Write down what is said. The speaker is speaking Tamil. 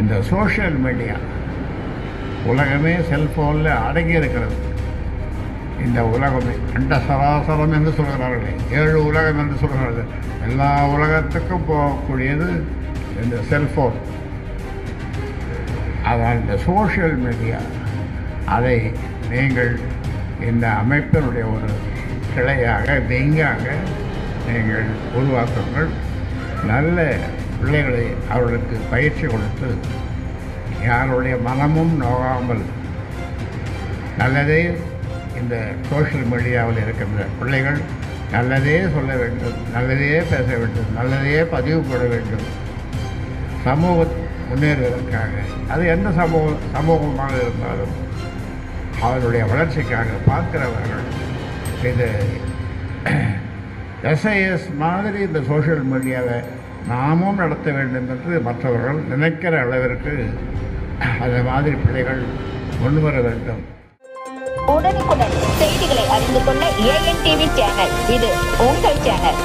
இந்த சோஷியல் மீடியா உலகமே செல்ஃபோனில் அடங்கி இருக்கிறது. இந்த உலகமே அண்ட சராசரம் என்று சொல்கிறார்களே ஏழு உலகம் என்று சொல்கிறார்கள் எல்லா உலகத்துக்கும் போகக்கூடியது இந்த செல்ஃபோன் அதான் இந்த சோஷியல் மீடியா அதை நீங்கள் இந்த அமைப்பினுடைய ஒரு கிளையாக விங்காக நீங்கள் உருவாக்குங்கள். நல்ல பிள்ளைகளை அவர்களுக்கு பயிற்சி கொடுத்து யாருடைய மனமும் நோகாமல் நல்லதே இந்த சோஷியல் மீடியாவில் இருக்கின்ற பிள்ளைகள் நல்லதே சொல்ல வேண்டும் நல்லதே பேச வேண்டும் நல்லதே பதிவு போட வேண்டும். சமூக முன்னேறுவதற்காக அது எந்த சமூக சமூகமாக இருந்தாலும் அவருடைய வளர்ச்சிக்காக பார்க்கிறவர்கள் இது எஸ்ஐஎஸ் மாதிரி இந்த சோஷியல் மீடியாவை நாமும் நடத்த வேண்டும் என்று மற்றவர்கள் நினைக்கிற அளவிற்கு அந்த மாதிரி பிள்ளைகள் கொண்டு வர வேண்டும். உடனுக்குடன் செய்திகளை அறிந்து கொள்ள ஏஎன் டிவி சேனல் இது உங்கள் சேனல்